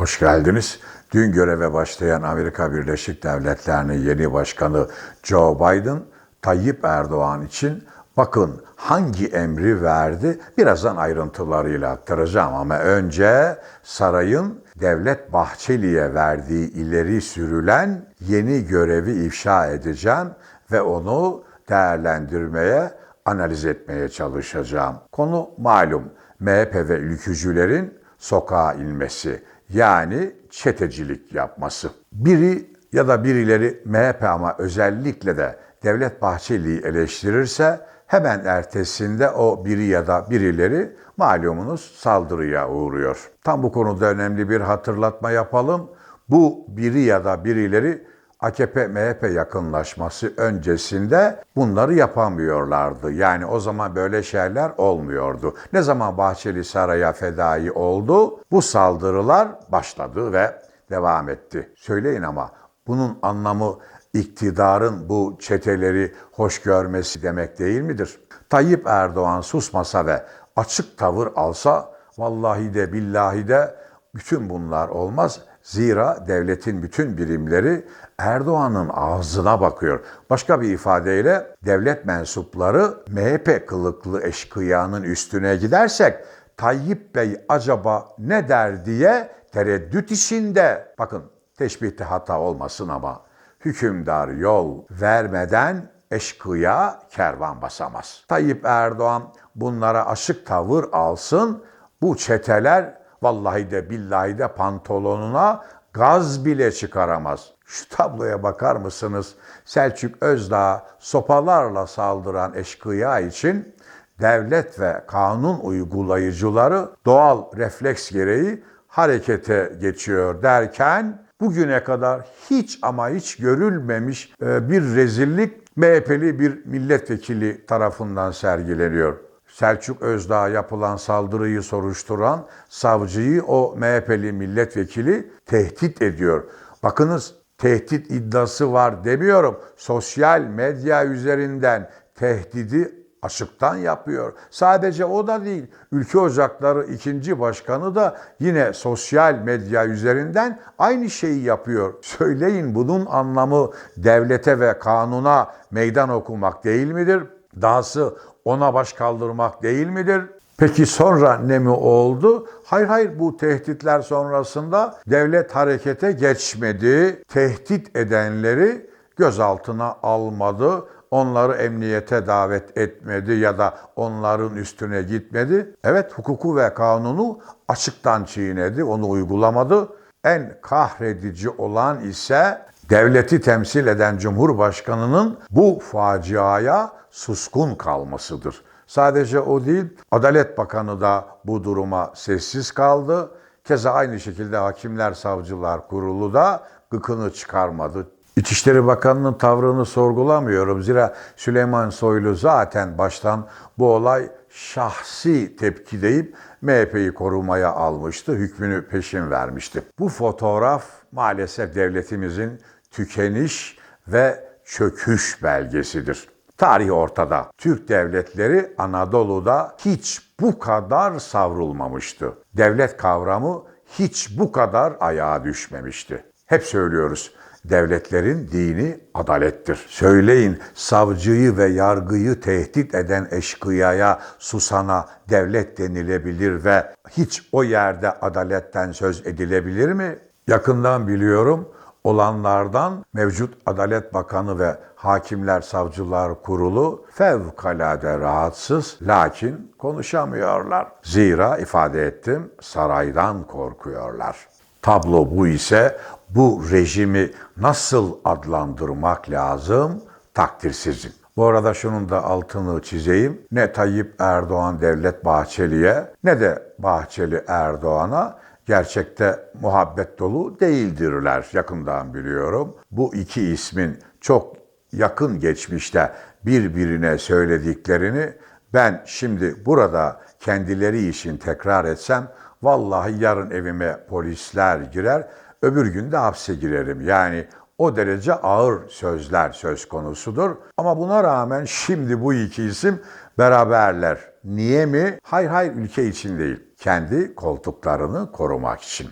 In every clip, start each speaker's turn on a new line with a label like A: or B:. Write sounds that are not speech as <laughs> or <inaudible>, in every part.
A: Hoş geldiniz. Dün göreve başlayan Amerika Birleşik Devletleri'nin yeni başkanı Joe Biden, Tayyip Erdoğan için bakın hangi emri verdi birazdan ayrıntılarıyla aktaracağım ama önce sarayın Devlet Bahçeli'ye verdiği ileri sürülen yeni görevi ifşa edeceğim ve onu değerlendirmeye, analiz etmeye çalışacağım. Konu malum. MHP ve ülkücülerin sokağa inmesi yani çetecilik yapması. Biri ya da birileri MHP ama özellikle de Devlet Bahçeli'yi eleştirirse hemen ertesinde o biri ya da birileri malumunuz saldırıya uğruyor. Tam bu konuda önemli bir hatırlatma yapalım. Bu biri ya da birileri AKP-MHP yakınlaşması öncesinde bunları yapamıyorlardı. Yani o zaman böyle şeyler olmuyordu. Ne zaman Bahçeli Saray'a fedai oldu, bu saldırılar başladı ve devam etti. Söyleyin ama bunun anlamı iktidarın bu çeteleri hoş görmesi demek değil midir? Tayyip Erdoğan susmasa ve açık tavır alsa vallahi de billahi de bütün bunlar olmaz. Zira devletin bütün birimleri Erdoğan'ın ağzına bakıyor. Başka bir ifadeyle devlet mensupları MHP kılıklı eşkıyanın üstüne gidersek Tayyip Bey acaba ne der diye tereddüt içinde. Bakın teşbihte hata olmasın ama hükümdar yol vermeden eşkıya kervan basamaz. Tayyip Erdoğan bunlara aşık tavır alsın. Bu çeteler vallahi de billahi de pantolonuna gaz bile çıkaramaz. Şu tabloya bakar mısınız? Selçuk Özdağ sopalarla saldıran eşkıya için devlet ve kanun uygulayıcıları doğal refleks gereği harekete geçiyor derken bugüne kadar hiç ama hiç görülmemiş e, bir rezillik MHP'li bir milletvekili tarafından sergileniyor. Selçuk Özdağ'a yapılan saldırıyı soruşturan savcıyı o MHP'li milletvekili tehdit ediyor. Bakınız tehdit iddiası var demiyorum. Sosyal medya üzerinden tehdidi açıktan yapıyor. Sadece o da değil. Ülke Ocakları ikinci başkanı da yine sosyal medya üzerinden aynı şeyi yapıyor. <laughs> Söyleyin bunun anlamı devlete ve kanuna meydan okumak değil midir? Dahası ona baş kaldırmak değil midir? Peki sonra ne mi oldu? Hayır hayır bu tehditler sonrasında devlet harekete geçmedi. Tehdit edenleri gözaltına almadı. Onları emniyete davet etmedi ya da onların üstüne gitmedi. Evet hukuku ve kanunu açıktan çiğnedi, onu uygulamadı. En kahredici olan ise devleti temsil eden Cumhurbaşkanı'nın bu faciaya suskun kalmasıdır. Sadece o değil, Adalet Bakanı da bu duruma sessiz kaldı. Keza aynı şekilde Hakimler Savcılar Kurulu da gıkını çıkarmadı. İçişleri Bakanı'nın tavrını sorgulamıyorum. Zira Süleyman Soylu zaten baştan bu olay şahsi tepki deyip MHP'yi korumaya almıştı, hükmünü peşin vermişti. Bu fotoğraf maalesef devletimizin tükeniş ve çöküş belgesidir. Tarih ortada. Türk devletleri Anadolu'da hiç bu kadar savrulmamıştı. Devlet kavramı hiç bu kadar ayağa düşmemişti. Hep söylüyoruz. Devletlerin dini adalettir. Söyleyin savcıyı ve yargıyı tehdit eden eşkıyaya, susana devlet denilebilir ve hiç o yerde adaletten söz edilebilir mi? Yakından biliyorum olanlardan mevcut Adalet Bakanı ve Hakimler Savcılar Kurulu fevkalade rahatsız lakin konuşamıyorlar. Zira ifade ettim saraydan korkuyorlar. Tablo bu ise bu rejimi nasıl adlandırmak lazım? Takdirsizim. Bu arada şunun da altını çizeyim. Ne Tayyip Erdoğan Devlet Bahçeli'ye ne de Bahçeli Erdoğan'a gerçekte muhabbet dolu değildirler yakından biliyorum. Bu iki ismin çok yakın geçmişte birbirine söylediklerini ben şimdi burada kendileri için tekrar etsem vallahi yarın evime polisler girer, öbür gün de hapse girerim. Yani o derece ağır sözler söz konusudur. Ama buna rağmen şimdi bu iki isim beraberler. Niye mi? Hayır hayır ülke için değil. Kendi koltuklarını korumak için.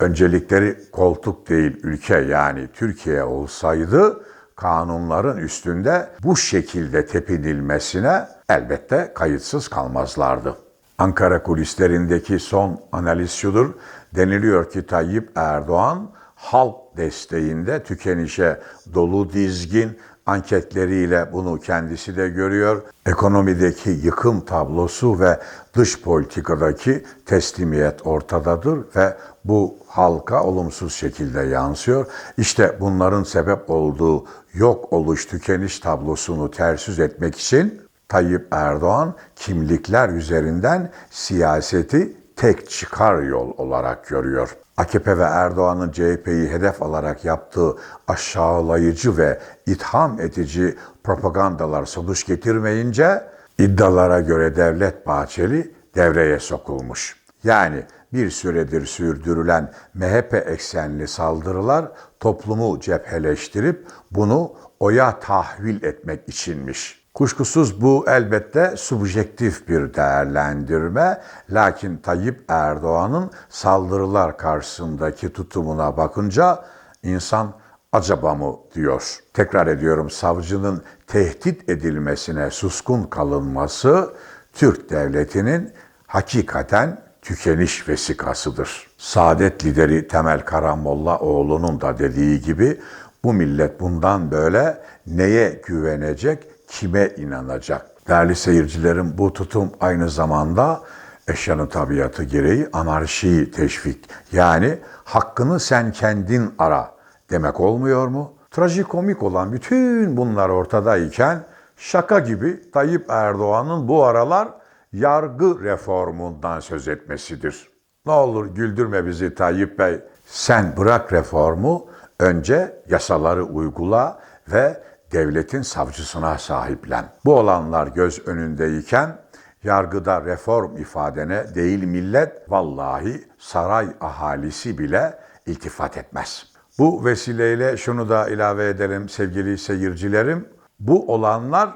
A: öncelikleri koltuk değil ülke yani Türkiye olsaydı kanunların üstünde bu şekilde tepinilmesine elbette kayıtsız kalmazlardı. Ankara kulislerindeki son analiz şudur. Deniliyor ki Tayyip Erdoğan halk desteğinde tükenişe dolu dizgin anketleriyle bunu kendisi de görüyor. Ekonomideki yıkım tablosu ve dış politikadaki teslimiyet ortadadır ve bu halka olumsuz şekilde yansıyor. İşte bunların sebep olduğu yok oluş tükeniş tablosunu ters yüz etmek için Tayyip Erdoğan kimlikler üzerinden siyaseti tek çıkar yol olarak görüyor. AKP ve Erdoğan'ın CHP'yi hedef alarak yaptığı aşağılayıcı ve itham edici propagandalar sonuç getirmeyince iddialara göre Devlet Bahçeli devreye sokulmuş. Yani bir süredir sürdürülen MHP eksenli saldırılar toplumu cepheleştirip bunu oya tahvil etmek içinmiş. Kuşkusuz bu elbette subjektif bir değerlendirme. Lakin Tayyip Erdoğan'ın saldırılar karşısındaki tutumuna bakınca insan acaba mı diyor. Tekrar ediyorum savcının tehdit edilmesine suskun kalınması Türk devletinin hakikaten tükeniş vesikasıdır. Saadet lideri Temel Karamollaoğlu'nun da dediği gibi bu millet bundan böyle neye güvenecek, kime inanacak? Değerli seyircilerim bu tutum aynı zamanda eşyanın tabiatı gereği anarşiyi teşvik. Yani hakkını sen kendin ara demek olmuyor mu? Trajikomik olan bütün bunlar ortadayken şaka gibi Tayyip Erdoğan'ın bu aralar yargı reformundan söz etmesidir. Ne olur güldürme bizi Tayyip Bey. Sen bırak reformu, önce yasaları uygula ve devletin savcısına sahiplen. Bu olanlar göz önündeyken yargıda reform ifadene değil millet vallahi saray ahalisi bile iltifat etmez. Bu vesileyle şunu da ilave edelim sevgili seyircilerim. Bu olanlar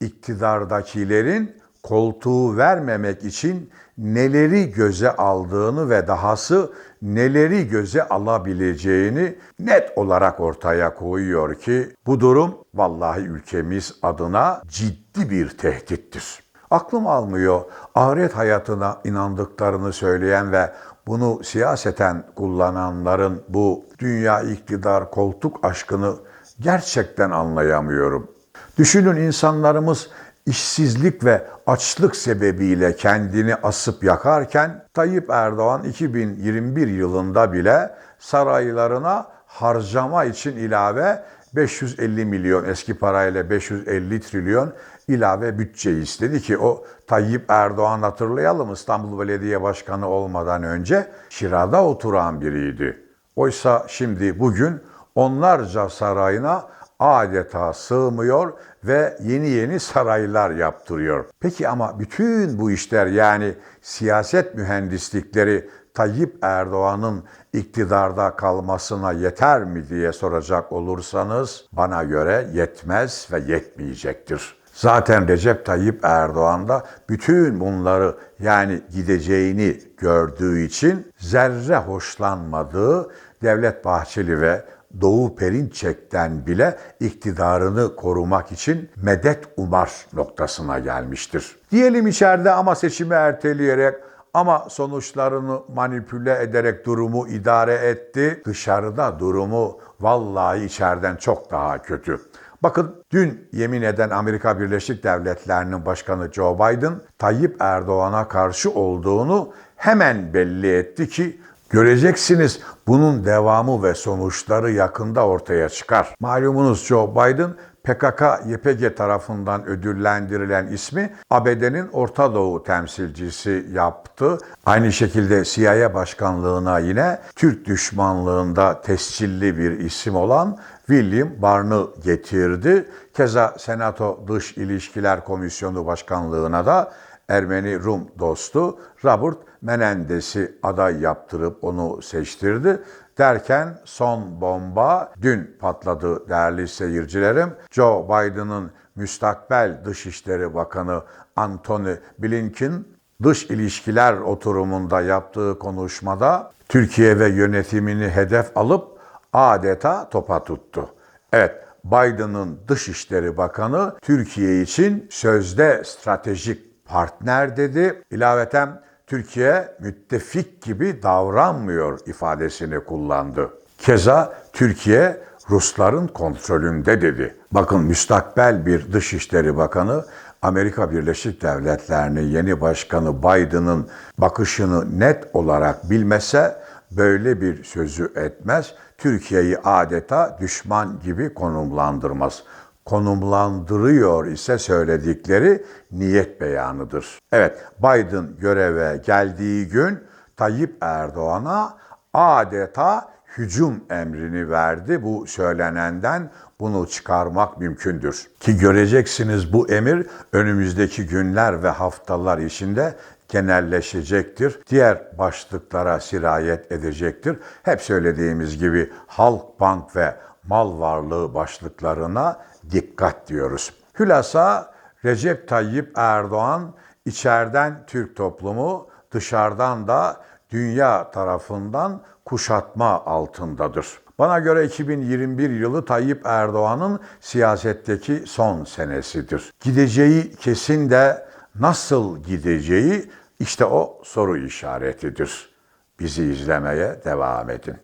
A: iktidardakilerin koltuğu vermemek için neleri göze aldığını ve dahası neleri göze alabileceğini net olarak ortaya koyuyor ki bu durum vallahi ülkemiz adına ciddi bir tehdittir. Aklım almıyor ahiret hayatına inandıklarını söyleyen ve bunu siyaseten kullananların bu dünya iktidar koltuk aşkını gerçekten anlayamıyorum. Düşünün insanlarımız işsizlik ve açlık sebebiyle kendini asıp yakarken Tayyip Erdoğan 2021 yılında bile saraylarına harcama için ilave 550 milyon eski parayla 550 trilyon ilave bütçe istedi ki o Tayyip Erdoğan hatırlayalım İstanbul Belediye Başkanı olmadan önce kirada oturan biriydi. Oysa şimdi bugün onlarca sarayına adeta sığmıyor ve yeni yeni saraylar yaptırıyor. Peki ama bütün bu işler yani siyaset mühendislikleri Tayyip Erdoğan'ın iktidarda kalmasına yeter mi diye soracak olursanız bana göre yetmez ve yetmeyecektir. Zaten Recep Tayyip Erdoğan da bütün bunları yani gideceğini gördüğü için zerre hoşlanmadığı Devlet Bahçeli ve Doğu Perinçek'ten bile iktidarını korumak için medet umar noktasına gelmiştir. Diyelim içeride ama seçimi erteleyerek ama sonuçlarını manipüle ederek durumu idare etti. Dışarıda durumu vallahi içeriden çok daha kötü. Bakın dün yemin eden Amerika Birleşik Devletleri'nin başkanı Joe Biden Tayyip Erdoğan'a karşı olduğunu hemen belli etti ki Göreceksiniz bunun devamı ve sonuçları yakında ortaya çıkar. Malumunuz Joe Biden PKK-YPG tarafından ödüllendirilen ismi ABD'nin Orta Doğu temsilcisi yaptı. Aynı şekilde CIA başkanlığına yine Türk düşmanlığında tescilli bir isim olan William Barn'ı getirdi. Keza Senato Dış İlişkiler Komisyonu Başkanlığına da Ermeni Rum dostu Robert Menendez'i aday yaptırıp onu seçtirdi. Derken son bomba dün patladı değerli seyircilerim. Joe Biden'ın müstakbel Dışişleri Bakanı Antony Blinken dış ilişkiler oturumunda yaptığı konuşmada Türkiye ve yönetimini hedef alıp adeta topa tuttu. Evet, Biden'ın Dışişleri Bakanı Türkiye için sözde stratejik partner dedi. İlaveten Türkiye müttefik gibi davranmıyor ifadesini kullandı. Keza Türkiye Rusların kontrolünde dedi. Bakın müstakbel bir Dışişleri Bakanı Amerika Birleşik Devletleri'nin yeni başkanı Biden'ın bakışını net olarak bilmese böyle bir sözü etmez. Türkiye'yi adeta düşman gibi konumlandırmaz. Konumlandırıyor ise söyledikleri niyet beyanıdır. Evet, Biden göreve geldiği gün Tayyip Erdoğan'a adeta hücum emrini verdi. Bu söylenenden bunu çıkarmak mümkündür. Ki göreceksiniz bu emir önümüzdeki günler ve haftalar içinde genelleşecektir. Diğer başlıklara sirayet edecektir. Hep söylediğimiz gibi Halkbank ve mal varlığı başlıklarına dikkat diyoruz. Hülasa Recep Tayyip Erdoğan içeriden Türk toplumu, dışarıdan da dünya tarafından kuşatma altındadır. Bana göre 2021 yılı Tayyip Erdoğan'ın siyasetteki son senesidir. Gideceği kesin de nasıl gideceği işte o soru işaretidir. Bizi izlemeye devam edin.